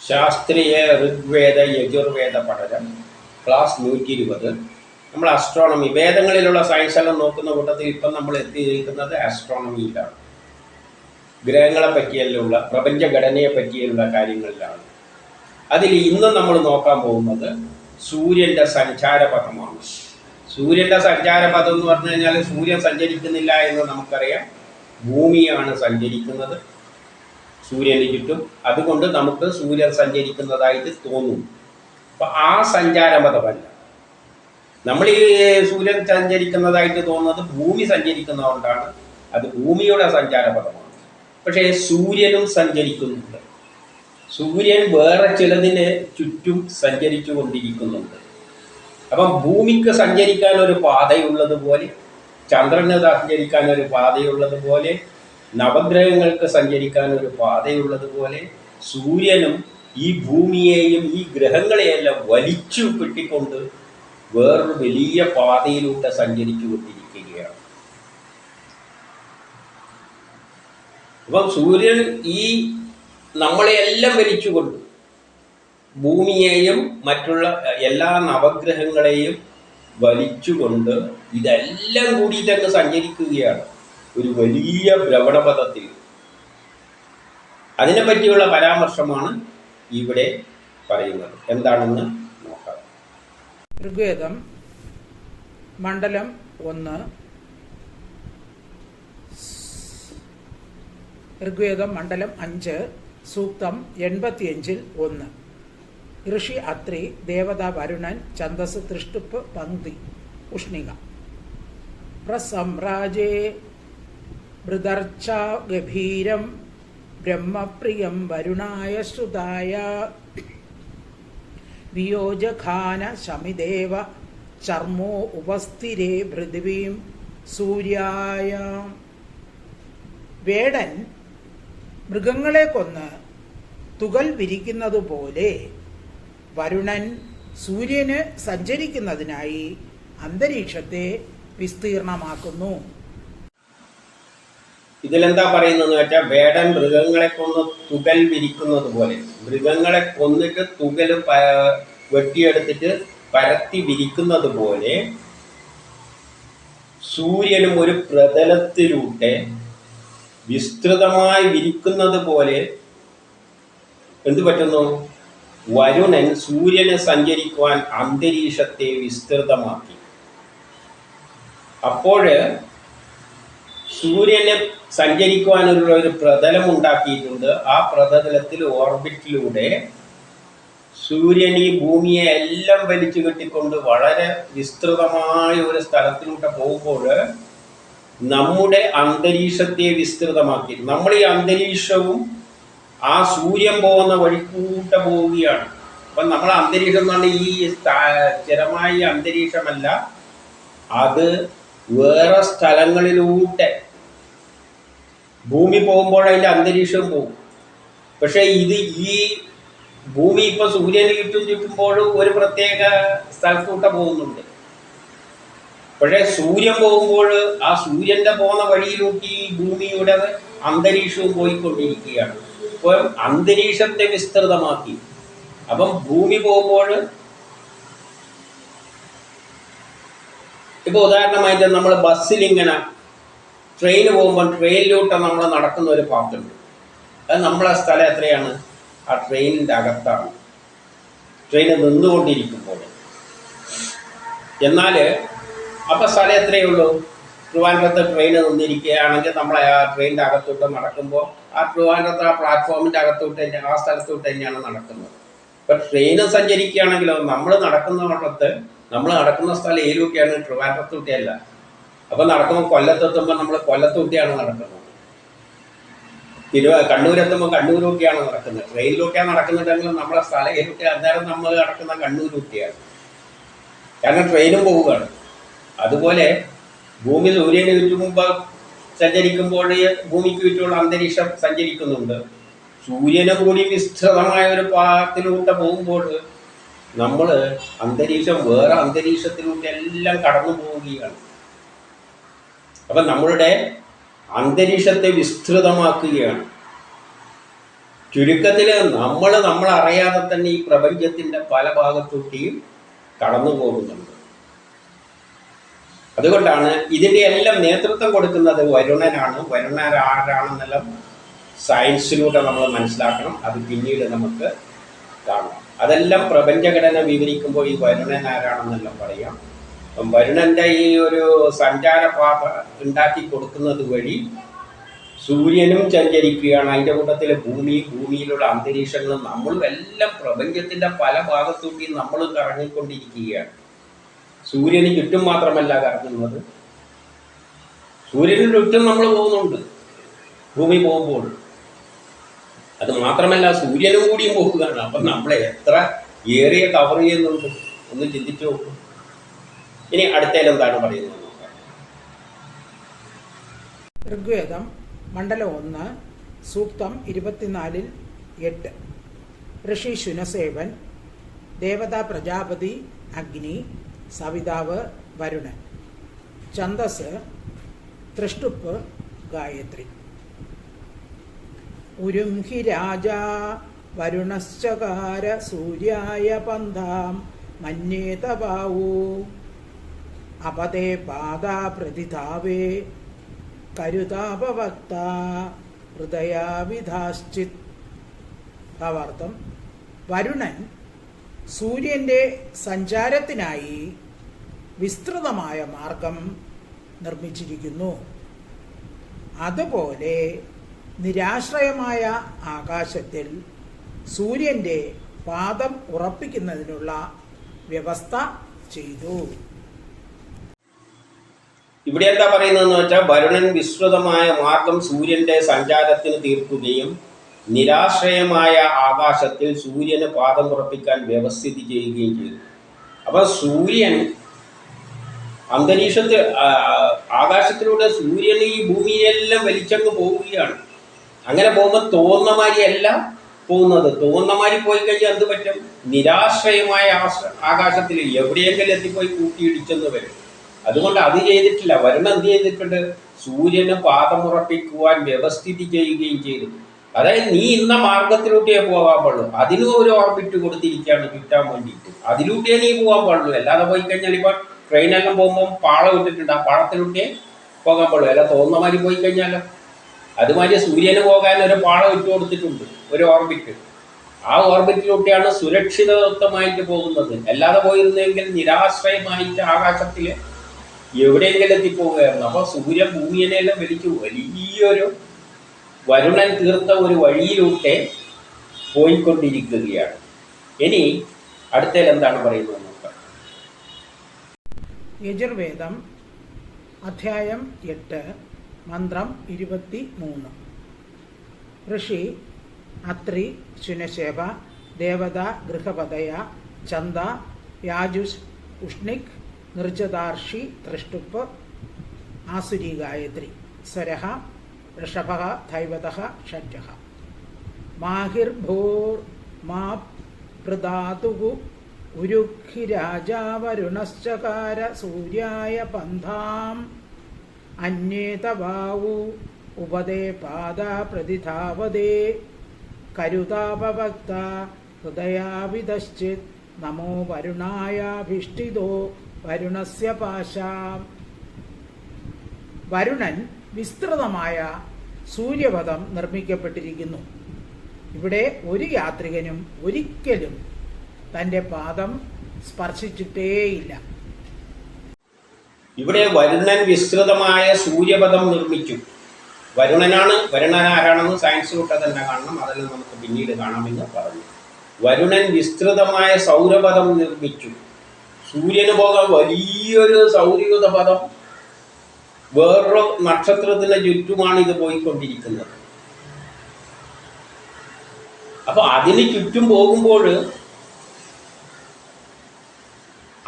ശാസ്ത്രീയ ഋഗ്വേദ യജുർവേദ പഠനം ക്ലാസ് നൂറ്റി ഇരുപത് നമ്മൾ അസ്ട്രോണമി വേദങ്ങളിലുള്ള സയൻസ് എല്ലാം നോക്കുന്ന കൂട്ടത്തിൽ ഇപ്പം നമ്മൾ എത്തിയിരിക്കുന്നത് ആസ്ട്രോണമിയിലാണ് ഗ്രഹങ്ങളെ പറ്റിയുള്ള പ്രപഞ്ചഘടനയെ പറ്റിയുള്ള കാര്യങ്ങളിലാണ്. അതിൽ ഇന്ന് നമ്മൾ നോക്കാൻ പോകുന്നത് സൂര്യന്റെ സഞ്ചാരപഥമാണ്. സൂര്യന്റെ സഞ്ചാരപഥം എന്ന് പറഞ്ഞു കഴിഞ്ഞാൽ സൂര്യൻ സഞ്ചരിക്കുന്നില്ല എന്ന് നമുക്കറിയാം. ഭൂമിയാണ് സഞ്ചരിക്കുന്നത്. സൂര്യന് ചുറ്റും. അതുകൊണ്ട് നമുക്ക് സൂര്യൻ സഞ്ചരിക്കുന്നതായിട്ട് തോന്നും. അപ്പം ആ സഞ്ചാരപഥമല്ല നമ്മൾ ഈ സൂര്യൻ സഞ്ചരിക്കുന്നതായിട്ട് തോന്നുന്നത് ഭൂമി സഞ്ചരിക്കുന്നതുകൊണ്ടാണ്. അത് ഭൂമിയുടെ സഞ്ചാരപഥമാണ്. പക്ഷേ സൂര്യനും സഞ്ചരിക്കുന്നുണ്ട്. സൂര്യൻ വേറെ ചിലതിന് ചുറ്റും സഞ്ചരിച്ചു കൊണ്ടിരിക്കുന്നുണ്ട് അപ്പം ഭൂമിക്ക് സഞ്ചരിക്കാൻ ഒരു പാതയുള്ളതുപോലെ ചന്ദ്രന് സഞ്ചരിക്കാൻ ഒരു പാതയുള്ളതുപോലെ നവഗ്രഹങ്ങൾക്ക് സഞ്ചരിക്കാൻ ഒരു പാതയുള്ളതുപോലെ സൂര്യനും ഈ ഭൂമിയെയും ഈ ഗ്രഹങ്ങളെയെല്ലാം വലിച്ചു കിട്ടിക്കൊണ്ട് വേറൊരു വലിയ പാതയിലൂടെ സഞ്ചരിച്ചു കൊണ്ടിരിക്കുകയാണ് അപ്പം സൂര്യൻ ഈ നമ്മളെയെല്ലാം വലിച്ചുകൊണ്ട് ഭൂമിയെയും മറ്റുള്ള എല്ലാ നവഗ്രഹങ്ങളെയും വലിച്ചുകൊണ്ട് ഇതെല്ലാം കൂടിയിട്ടങ്ങ് സഞ്ചരിക്കുകയാണ്. ഒരു വലിയ ഭ്രമണപഥത്തിൽ അതിനെ പറ്റിയുള്ള പരാമർശമാണ് ഇവിടെ പറയുന്നത്. എന്താണെന്ന് നോക്കാം. ഋഗ്വേദം മണ്ഡലം ഒന്ന്. ഋഗ്വേദം മണ്ഡലം അഞ്ച്. സൂക്തം എൺപത്തിയഞ്ചിൽ ഒന്ന്. ഋഷി അത്രി ദേവത വരുണൻ ഛന്ദസ് തൃഷ്ടുപ്പ് പങ്ക്തി ഉഷ്ണിക. പ്രസംരാജേ മൃദർച്ച ഗഭീരം ബ്രഹ്മപ്രിയം വരുണായ ശ്രുതായ. വിയോജഖാന ശമിദേവ ചർമ്മോ ഉപസ്ഥിരേ പൃഥിവീം സൂര്യായ. വേടൻ മൃഗങ്ങളെ കൊന്ന് തുകൽ വിരിക്കുന്നതുപോലെ വരുണൻ സൂര്യന് സഞ്ചരിക്കുന്നതിനായി അന്തരീക്ഷത്തെ വിസ്തീർണമാക്കുന്നു. ഇതിലെന്താ പറയുന്നതെന്ന് വെച്ചാൽ വേടൻ മൃഗങ്ങളെ കൊന്ന് തുകൽ വിരിക്കുന്നത് പോലെ. മൃഗങ്ങളെ കൊന്നിട്ട് തുകൽ വെട്ടിയെടുത്തിട്ട് പരത്തി വിരിക്കുന്നത് പോലെ സൂര്യനും ഒരു പ്രതലത്തിലൂടെ വിസ്തൃതമായി വിരിക്കുന്നത് പോലെ എന്ത് പറ്റുന്നു? വരുണൻ സൂര്യന് സഞ്ചരിക്കുവാൻ അന്തരീക്ഷത്തെ വിസ്തൃതമാക്കി. അപ്പോഴ് സൂര്യന് സഞ്ചരിക്കുവാനുള്ള ഒരു പ്രതലം ഉണ്ടാക്കിയിട്ടുണ്ട് ആ പ്രതലത്തിൽ ഓർബിറ്റിലൂടെ സൂര്യൻ ഈ ഭൂമിയെ എല്ലാം വലിച്ചു കെട്ടിക്കൊണ്ട് വളരെ വിസ്തൃതമായ ഒരു സ്ഥലത്തിലൂടെ പോകുമ്പോൾ നമ്മുടെ അന്തരീക്ഷത്തെ വിസ്തൃതമാക്കി. നമ്മൾ ഈ അന്തരീക്ഷവും ആ സൂര്യൻ പോകുന്ന വഴിക്കൂട്ട പോവുകയാണ്. അപ്പം നമ്മൾ അന്തരീക്ഷം എന്ന് പറഞ്ഞാൽ ഈ സ്ഥ- സ്ഥിരമായ അന്തരീക്ഷമല്ല. അത് വേറെ സ്ഥലങ്ങളിലൂടെ ഭൂമി പോകുമ്പോൾ അതിന്റെ പോകും. പക്ഷേ ഇത് ഈ ഭൂമി ഇപ്പൊ സൂര്യന് ചുറ്റും ചുറ്റുമ്പോൾ ഒരു പ്രത്യേക സ്ഥലത്തൂട്ട പോകുന്നുണ്ട്. പക്ഷേ സൂര്യൻ പോകുമ്പോൾ ആ സൂര്യന്റെ പോകുന്ന വഴിയിലൂട്ടി ഭൂമിയുടെ അന്തരീക്ഷവും പോയിക്കൊണ്ടിരിക്കുകയാണ്. അപ്പോൾ അന്തരീക്ഷത്തെ വിസ്തൃതമാക്കി. അപ്പം ഭൂമി പോകുമ്പോൾ ഇപ്പോൾ ഉദാഹരണമായിട്ട് നമ്മൾ ബസ്സിൽ ഇങ്ങനെ ട്രെയിൻ പോകുമ്പോൾ ട്രെയിനിലോട്ട് നമ്മൾ നടക്കുന്ന ഒരു പാത്തുണ്ട് അത് നമ്മളെ സ്ഥലം എത്രയാണ്? ആ ട്രെയിനിന്റെ അകത്താണ്. ട്രെയിൻ നിന്നുകൊണ്ടിരിക്കുമ്പോൾ. എന്നാൽ അപ്പം സ്ഥലം എത്രയേ ഉള്ളൂ? ട്രിവാൻഡ്രത്ത് ട്രെയിൻ നിന്നിരിക്കുകയാണെങ്കിൽ നമ്മൾ ആ ട്രെയിനിന്റെ അകത്തോട്ട് നടക്കുമ്പോൾ ആ ട്രിവാൻഡ്രത്ത് ആ പ്ലാറ്റ്ഫോമിന്റെ അകത്തോട്ട് തന്നെ ആ സ്ഥലത്തോട്ട് തന്നെയാണ് നടക്കുന്നത്. ഇപ്പം ട്രെയിൻ സഞ്ചരിക്കുകയാണെങ്കിലോ നമ്മൾ നടക്കുന്നിടത്ത് നമ്മൾ നടക്കുന്ന സ്ഥലം ഏതൊക്കെയാണ് ട്രിവാൻഡ്രത്തൂട്ടിയല്ല അപ്പം നടക്കുമ്പോൾ കൊല്ലത്തെത്തുമ്പോൾ നമ്മൾ കൊല്ലത്തൂട്ടിയാണ് നടക്കുന്നത്. തിരുവ കണ്ണൂരെത്തുമ്പോൾ കണ്ണൂരൂട്ടിയാണ് നടക്കുന്നത്. ട്രെയിനിലൂട്ടിയാണ് നടക്കുന്നുണ്ടെങ്കിലും നമ്മളെ സ്ഥലം ഏലൂട്ടി അന്നേരം നമ്മൾ നടക്കുന്ന കണ്ണൂരൂട്ടിയാണ്. കാരണം ട്രെയിനും പോവുകയാണ്. അതുപോലെ ഭൂമി സൂര്യന് മുമ്പ് സഞ്ചരിക്കുമ്പോൾ ഭൂമിക്ക് ചുറ്റുമുള്ള അന്തരീക്ഷം സഞ്ചരിക്കുന്നുണ്ട്. സൂര്യനും കൂടി വിസ്തൃതമായ ഒരു പാത്തിലൂടെ പോകുമ്പോൾ നമ്മൾ അന്തരീക്ഷം വേറെ അന്തരീക്ഷത്തിലൂടെ എല്ലാം കടന്നു പോവുകയാണ് അപ്പം നമ്മളുടെ അന്തരീക്ഷത്തെ വിസ്തൃതമാക്കുകയാണ്. ചുരുക്കത്തിൽ നമ്മൾ നമ്മൾ അറിയാതെ തന്നെ ഈ പ്രപഞ്ചത്തിന്റെ പല ഭാഗത്തൂട്ടിയും കടന്നു പോകുന്നുണ്ട്. അതുകൊണ്ടാണ് ഇതിന്റെ എല്ലാം നേതൃത്വം കൊടുക്കുന്നത് വരുണനാണ്. വരുണൻ ആരാണെന്നെല്ലാം സയൻസിലൂടെ നമ്മൾ മനസ്സിലാക്കണം. അത് പിന്നീട് നമുക്ക് കാണാം. അതെല്ലാം പ്രപഞ്ചഘടന വിവരിക്കുമ്പോൾ ഈ വരുണൻ ആരാണെന്നെല്ലാം പറയാം. വരുണന്റെ ഈ ഒരു സഞ്ചാരപാത ഉണ്ടാക്കി കൊടുക്കുന്നത് വഴി സൂര്യനും സഞ്ചരിക്കുകയാണ്. അതിന്റെ കൂട്ടത്തിൽ ഭൂമി ഭൂമിയിലുള്ള അന്തരീക്ഷങ്ങളും നമ്മളും എല്ലാം പ്രപഞ്ചത്തിന്റെ പല ഭാഗത്തൂട്ടി നമ്മൾ കറങ്ങിക്കൊണ്ടിരിക്കുകയാണ്. സൂര്യന് ചുറ്റും മാത്രമല്ല കറങ്ങുന്നത്. സൂര്യന് ചുറ്റും നമ്മൾ പോകുന്നുണ്ട്. ഭൂമി പോകുമ്പോൾ. അത് മാത്രമല്ല സൂര്യനും കൂടിയും പോകുകയാണ്. അപ്പം നമ്മളെ എത്ര ഏറിയ കവർ ചെയ്യുന്നുണ്ട്? ഒന്ന് ചിന്തിച്ചു നോക്കും. ഇനി അടുത്തതിൽ എന്താണ് പറയുന്നത്? ഋഗ്വേദം മണ്ഡലം ഒന്ന് സൂക്തം ഇരുപത്തിനാലിൽ എട്ട്. ഋഷി ശുനസേവൻ ദേവതാ പ്രജാപതി അഗ്നി സവിതാവ് വരുണൻ. ഛന്ദസ് തൃഷ്ടുപ്പ് ഗായത്രി. ഉരുംഹി രാജാ വരുണശ്ചകാര സൂര്യായ പന്ഥാം മന്യേതവാവൂ അപതേ പാദാ പ്രതിതാവേ കരുതാപവക്ത ഹൃദയാവിധാശ്ചിത്. ഭാവാർത്ഥം വരുണൻ സൂര്യന്റെ സഞ്ചാരത്തിനായി വിസ്തൃതമായ മാർഗം നിർമ്മിച്ചിരിക്കുന്നു. അതുപോലെ നിരാശ്രയമായ ആകാശത്തിൽ സൂര്യന്റെ പാദം ഉറപ്പിക്കുന്നതിനുള്ള വ്യവസ്ഥ ചെയ്തു. ഇവിടെ എന്താ പറയുന്നതെന്ന് വെച്ചാൽ വരുണൻ വിസ്തൃതമായ മാർഗം സൂര്യന്റെ സഞ്ചാരത്തിന് തീർക്കുകയും നിരാശ്രയമായ ആകാശത്തിൽ സൂര്യന് പാദം ഉറപ്പിക്കാൻ വ്യവസ്ഥിതി ചെയ്യുകയും ചെയ്തു. അപ്പൊ സൂര്യൻ അന്തരീക്ഷത്തിൽ ആകാശത്തിലൂടെ സൂര്യൻ ഈ ഭൂമിയിലെല്ലാം വലിച്ചങ്ങ് പോവുകയാണ്. അങ്ങനെ പോകുമ്പോൾ തോന്നുന്ന മാതിരിയല്ല പോകുന്നത്. തോന്നുന്ന മാതിരി പോയി കഴിഞ്ഞാൽ എന്ത് പറ്റും? നിരാശ്രയമായ ആകാശത്തിൽ എവിടെയെങ്കിലും എത്തിപ്പോയി കൂട്ടിയിടിച്ചെന്ന് വരും. അതുകൊണ്ട് അത് ചെയ്തിട്ടില്ല. വരുന്ന എന്ത് ചെയ്തിട്ടുണ്ട്? സൂര്യന് പാദമുറപ്പിക്കുവാൻ വ്യവസ്ഥിതി ചെയ്യുകയും ചെയ്തു. അതായത് നീ ഇന്ന മാർഗത്തിലൂട്ടിയേ പോകാൻ പാടുള്ളൂ. അതിനും ഒരു ഓർബിറ്റ് കൊടുത്തിരിക്കുകയാണ് ചുറ്റാൻ വേണ്ടിയിട്ട്. അതിലൂട്ടിയേ നീ പോകാൻ പാടുള്ളൂ. അല്ലാതെ പോയി കഴിഞ്ഞാൽ ഇപ്പൊ ട്രെയിനെല്ലാം പോകുമ്പോൾ പാള വിട്ടിട്ടുണ്ട് ആ പാളത്തിലൂട്ടിയേ പോകാൻ പാടുള്ളൂ. അല്ല തോന്നുന്ന മാതിരി പോയി കഴിഞ്ഞാലോ? അതുമാതിരി സൂര്യന് പോകാൻ ഒരു പാള വിട്ടു കൊടുത്തിട്ടുണ്ട്. ഒരു ഓർബിറ്റ്. ആ ഓർബിറ്റിലൂടെയാണ് സുരക്ഷിതത്വമായിട്ട് പോകുന്നത്. അല്ലാതെ പോയിരുന്നെങ്കിൽ നിരാശ്രയമായിട്ട് ആകാശത്തിൽ എവിടെയെങ്കിലും എത്തിപ്പോവുകയായിരുന്നു. അപ്പോൾ സൂര്യൻ ഭൂമിയെല്ലാം വലിച്ചു. വലിയൊരു വരുണൻ തീർത്ത ഒരു വഴിയിലൂടെ പോയിക്കൊണ്ടിരിക്കുകയാണ്. ഇനി അടുത്തതിൽ എന്താണ് പറയുന്നത് നോക്കാം യജുർവേദം അധ്യായം എട്ട് മന്ത്രം ഇരുപത്തി മൂന്ന് ഋഷി അത്രി ശുനശേവ ദേവത ഗൃഹപതയ ചന്ദ യാജുഷ് ഉഷ്ണിക് നിർജതാർഷി ത്രിഷ്ടുപ്പ് ആസുരി ഗായത്രി സ്വരഹ ഋഷഭ ധൈവത ഷഡ്ജ. മാഹിർഭൂർ മാ പ്രദാതുകു ഉരുഖിരാജാവരുണശ്ചകാര സൂര്യായ പന്ഥാം. അന്യേതവാവു ഉപദേ പാദ പ്രതിധാവതേ. കരുതാപവക്ത ഹൃദയാവിതശ്ചിത് നമോ വരുണായാഭിഷ്ടിതോ വരുണസ്യ പാശാം. വരുണൻ വിസ്തൃതമായ സൂര്യപഥം നിർമ്മിക്കപ്പെട്ടിരിക്കുന്നു. ഇവിടെ ഒരു യാത്രികനും ഒരിക്കലും തന്റെ പാദം സ്പർശിച്ചിട്ടേയില്ല. ഇവിടെ വരുണൻ വിസ്തൃതമായ സൂര്യപഥം നിർമ്മിച്ചു. വരുണനാണ് വരുണൻ ആരാണെന്ന് സയൻസിലൂടെ തന്നെ കാണണം. അതെല്ലാം നമുക്ക് പിന്നീട് കാണാമെന്ന് പറഞ്ഞു. വരുണൻ വിസ്തൃതമായ സൗരപഥം നിർമ്മിച്ചു. സൂര്യന് പോകാൻ വലിയൊരു സൗരികത പദം വേറൊരു നക്ഷത്രത്തിന് ചുറ്റുമാണ് ഇത് പോയിക്കൊണ്ടിരിക്കുന്നത്. അപ്പൊ അതിന് ചുറ്റും പോകുമ്പോൾ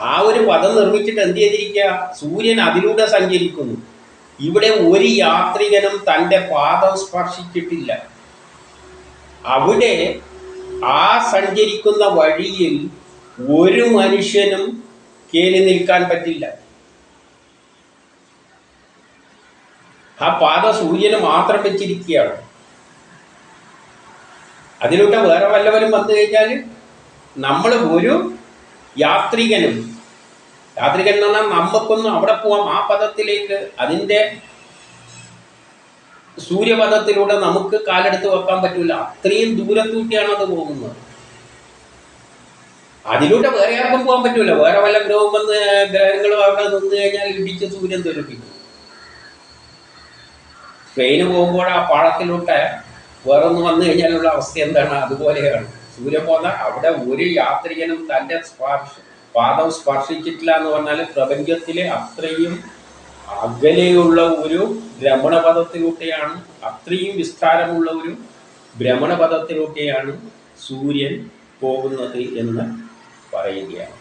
ആ ഒരു പദം നിർമ്മിച്ചിട്ട് എന്ത് ചെയ്തിരിക്കുക? സൂര്യൻ അതിലൂടെ സഞ്ചരിക്കുന്നു. ഇവിടെ ഒരു യാത്രികനും തന്റെ പാദം സ്പർശിച്ചിട്ടില്ല. അവിടെ ആ സഞ്ചരിക്കുന്ന വഴിയിൽ ഒരു മനുഷ്യനും കേറി നിൽക്കാൻ പറ്റില്ല. ആ പാത സൂര്യന് മാത്രം വെച്ചിരിക്കുകയാണ്. അതിലൂടെ വേറെ വല്ലവരും വന്നു കഴിഞ്ഞാൽ നമ്മൾ ഒരു യാത്രികനും യാത്രികൻ എന്ന് പറഞ്ഞാൽ നമുക്കൊന്നും അവിടെ പോവാം ആ പദത്തിലേക്ക് അതിന്റെ സൂര്യപഥത്തിലൂടെ നമുക്ക് കാലെടുത്ത് വെക്കാൻ പറ്റില്ല അത്രയും ദൂരത്തൂട്ടിയാണ് അത് പോകുന്നത്. അതിലൂടെ വേറെ ആർക്കും പോകാൻ പറ്റൂല. വേറെ വല്ല ഗ്രഹവും വന്ന് ഗ്രഹങ്ങളും അവിടെ നിന്ന് കഴിഞ്ഞാൽ ഇടിച്ച് സൂര്യൻ തെറിപ്പിക്കും. ട്രെയിന് പോകുമ്പോൾ ആ പാളത്തിലൂടെ ഒന്ന് വന്നു കഴിഞ്ഞാലുള്ള അവസ്ഥ എന്താണ്? അതുപോലെയാണ്. സൂര്യൻ പോകുന്ന അവിടെ ഒരു യാത്രികനും തന്റെ സ്പർശ പാദം സ്പർശിച്ചിട്ടില്ല എന്ന് പറഞ്ഞാൽ പ്രപഞ്ചത്തിലെ അത്രയും അകലെയുള്ള ഒരു ഭ്രമണപഥത്തിലൂടെയാണ് അത്രയും വിസ്താരമുള്ള ഒരു ഭ്രമണപഥത്തിലൂടെയാണ് സൂര്യൻ പോകുന്നത് എന്ന് 快一点。